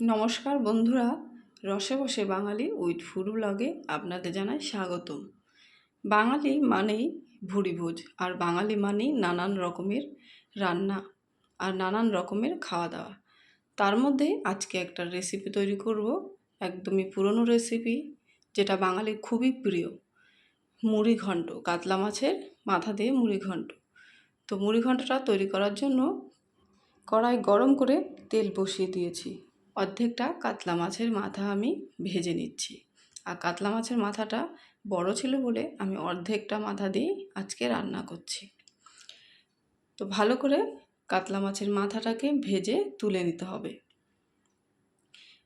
নমস্কার বন্ধুরা, রসে বসে বাঙালি উইথ ফুড ব্লগে আপনাদের জানাই স্বাগতম। বাঙালি মানেই ভুড়িভোজ আর বাঙালি মানেই নানান রকমের রান্না আর নানান রকমের খাওয়া দাওয়া তার মধ্যে আজকে একটা রেসিপি তৈরি করব, একদমই পুরনো রেসিপি যেটা বাঙালির খুবই প্রিয়। মুড়ি ঘন্ট, কাতলা মাছের মাথা দিয়ে মুড়ি ঘন্ট। তো মুড়ি ঘন্টটা তৈরি করার জন্য কড়াই গরম করে তেল বসিয়ে দিয়েছি। অর্ধেকটা কাতলা মাছের মাথা আমি ভেজে নিচ্ছি। আর কাতলা মাছের মাথাটা বড় ছিল বলে আমি অর্ধেকটা মাথা দিয়েই আজকে রান্না করছি। তো ভালো করে কাতলা মাছের মাথাটাকে ভেজে তুলে নিতে হবে।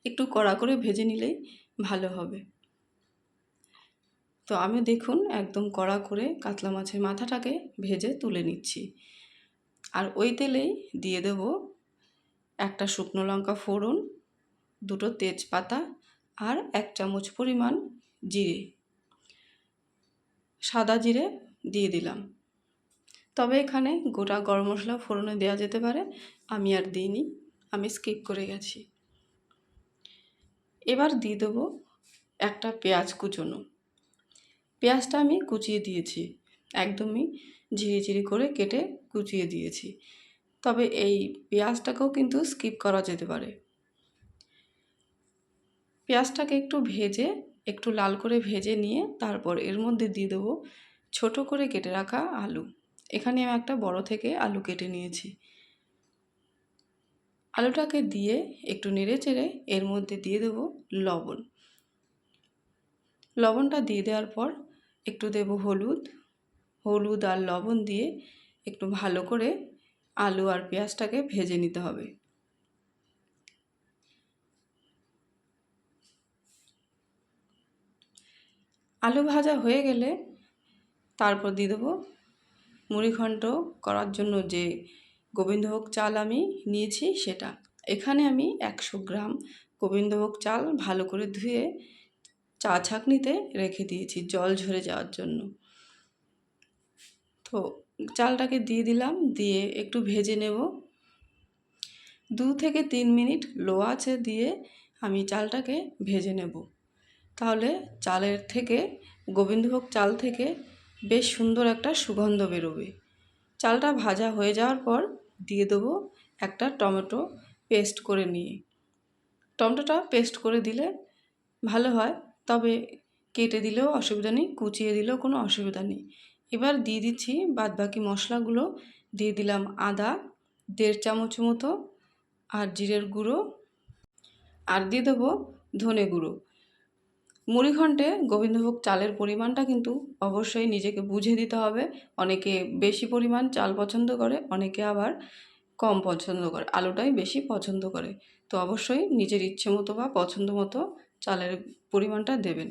একটু কড়া করে ভেজে নিলেই ভালো হবে। তো আমি দেখুন একদম কড়া করে কাতলা মাছের মাথাটাকে ভেজে তুলে নিচ্ছি। আর ওই তেলেই দিয়ে দেব একটা শুকনো লঙ্কা ফোড়ন দুটো তেজপাতা আর এক চামচ পরিমাণ জিরে। সাদা জিরে দিয়ে দিলাম। তবে এখানে গোটা গরম মশলা ফোড়নে দেওয়া যেতে পারে, আমি আর দিইনি, আমি স্কিপ করে গেছি। এবার দিয়ে দেবো একটা পেঁয়াজ কুচোনো। পেঁয়াজটা আমি কুচিয়ে দিয়েছি, একদমই ঝিরি ঝিরি করে কেটে কুচিয়ে দিয়েছি। তবে এই পেঁয়াজটাকেও কিন্তু স্কিপ করা যেতে পারে। পেঁয়াজটাকে একটু ভেজে, একটু লাল করে ভেজে নিয়ে তারপর এর মধ্যে দিয়ে দেবো ছোট করে কেটে রাখা আলু। এখানে আমি একটা বড় থেকে আলু কেটে নিয়েছি। আলুটাকে দিয়ে একটু নেড়ে চেড়ে এর মধ্যে দিয়ে দেব লবণ। লবণটা দিয়ে দেওয়ার পর একটু দেব হলুদ। হলুদ আর লবণ দিয়ে একটু ভালো করে আলু আর পেঁয়াজটাকে ভেজে নিতে হবে। আলু ভাজা হয়ে গেলে তারপর দিয়ে দেবো মুড়িঘণ্ট করার জন্য যে গোবিন্দভোগ চাল আমি নিয়েছি সেটা। এখানে আমি একশো গ্রাম গোবিন্দভোগ চাল ভালো করে ধুয়ে চা ছাঁকনিতে রেখে দিয়েছি জল ঝরে যাওয়ার জন্য। তো চালটাকে দিয়ে দিলাম, দিয়ে একটু ভেজে নেব। দু থেকে তিন মিনিট লো আছে দিয়ে আমি চালটাকে ভেজে নেব। তাহলে চালের থেকে গোবিন্দভোগ চাল থেকে বেশ সুন্দর একটা সুগন্ধ বেরোবে। চালটা ভাজা হয়ে যাওয়ার পর দিয়ে দেবো একটা টমেটো পেস্ট করে নিয়ে। টমেটোটা পেস্ট করে দিলে ভালো হয়, তবে কেটে দিলেও অসুবিধা নেই, কুচিয়ে দিলেও কোনো অসুবিধা নেই। এবার দিয়ে দিচ্ছি বাদবাকি মশলাগুলো, দিয়ে দিলাম আদা, দেড় চামচ মতো আর জিরের গুঁড়ো, আর দিয়ে দেবো ধনে গুঁড়ো। মুড়িঘণ্টে গোবিন্দভোগ চালের পরিমাণটা কিন্তু অবশ্যই নিজেকে বুঝে দিতে হবে। অনেকে বেশি পরিমাণ চাল পছন্দ করে, অনেকে আবার কম পছন্দ করে, আলুটাই বেশি পছন্দ করে। তো অবশ্যই নিজের ইচ্ছে মতো বা পছন্দ মতো চালের পরিমাণটা দেবেন।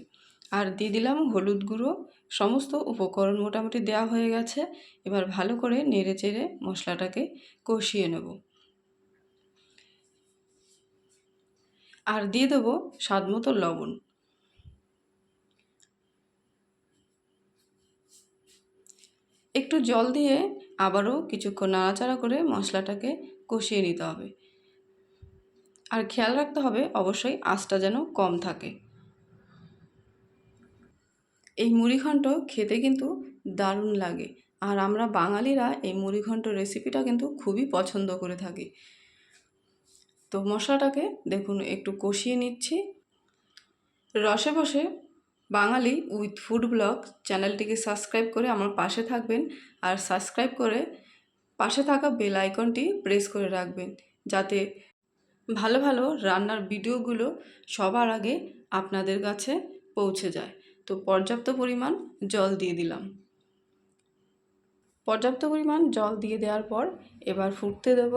আর দিয়ে দিলাম হলুদ গুঁড়ো, সমস্ত উপকরণ মোটামুটি দেওয়া হয়ে গেছে। এবার ভালো করে নেড়ে চেড়ে মশলাটাকে কষিয়ে নেব। আর দিয়ে দেবো স্বাদ মতো লবণ। একটু জল দিয়ে আবারও কিছুক্ষণ নাড়াচাড়া করে মশলাটাকে কষিয়ে নিতে হবে। আর খেয়াল রাখতে হবে অবশ্যই আঁচটা যেন কম থাকে। এই মুড়িঘণ্ট খেতে কিন্তু দারুণ লাগে। আর আমরা বাঙালিরা এই মুড়িঘণ্ট রেসিপিটা কিন্তু খুবই পছন্দ করে থাকি। তো মশলাটাকে দেখুন, একটু কষিয়ে নিচ্ছি। রসে বসে বাঙালি উইথ ফুড ব্লগ চ্যানেলটিকে সাবস্ক্রাইব করে আমার পাশে থাকবেন আর সাবস্ক্রাইব করে পাশে থাকা বেল আইকনটি প্রেস করে রাখবেন যাতে ভালো ভালো রান্নার ভিডিওগুলো সবার আগে আপনাদের কাছে পৌঁছে যায়। তো পর্যাপ্ত পরিমাণ জল দিয়ে দিলাম। পর্যাপ্ত পরিমাণ জল দিয়ে দেওয়ার পর এবার ফুটতে দেব।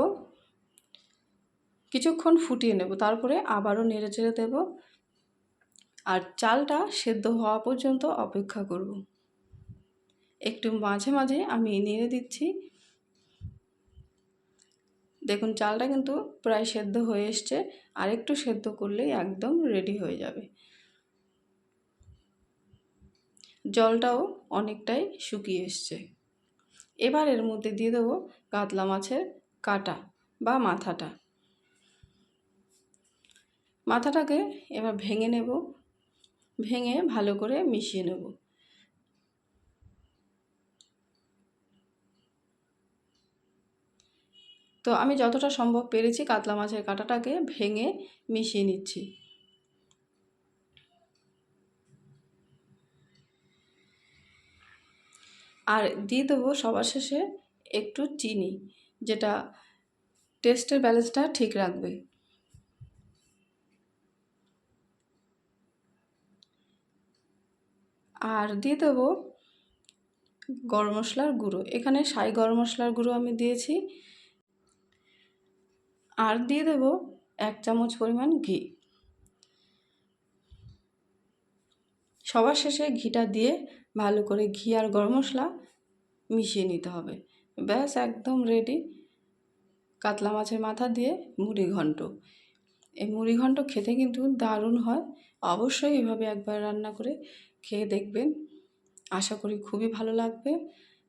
কিছুক্ষণ ফুটিয়ে নেব, তারপরে আবারও নেড়ে চেড়ে দেবো। আর চালটা সেদ্ধ হওয়া পর্যন্ত অপেক্ষা করব। একটু মাঝে মাঝে আমি নেড়ে দিচ্ছি। দেখুন, চালটা কিন্তু প্রায় সেদ্ধ হয়ে এসছে। আর একটু সেদ্ধ করলেই একদম রেডি হয়ে যাবে। জলটাও অনেকটাই শুকিয়ে এসছে। এবার এর মধ্যে দিয়ে দেবো কাতলা মাছের কাটা বা মাথাটা। মাথাটাকে এবার ভেঙে নেব। ভেঙে ভালো করে মিশিয়ে নেব। তো আমি যতটা সম্ভব পেরেছি কাতলা মাছের কাঁটাটাকে ভেঙে মিশিয়ে নিচ্ছি। আর দিয়ে দেবো সবার শেষে একটু চিনি, যেটা টেস্টের ব্যালেন্সটা ঠিক রাখবে। আর দিয়ে দেবো গরম মশলার গুঁড়ো। এখানে সাই গরম মশলার গুঁড়ো আমি দিয়েছি। আর দিয়ে দেবো এক চামচ পরিমাণ ঘি। সবার শেষে ঘিটা দিয়ে ভালো করে ঘি আর গরম মশলা মিশিয়ে নিতে হবে। ব্যাস, একদম রেডি কাতলা মাছের মাথা দিয়ে মুড়ি ঘন্ট। এই মুড়ি ঘন্ট খেতে কিন্তু দারুণ হয়। অবশ্যই এভাবে একবার রান্না করে খেয়ে দেখবেন। আশা করি খুবই ভালো লাগবে।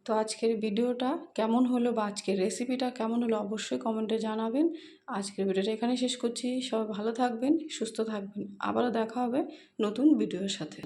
তো আজকের ভিডিওটা কেমন হলো বা আজকের রেসিপিটা কেমন হলো অবশ্যই কমেন্টে জানাবেন। আজকের ভিডিওটা এখানে শেষ করছি। সবাই ভালো থাকবেন, সুস্থ থাকবেন। আবারও দেখা হবে নতুন ভিডিওর সাথে।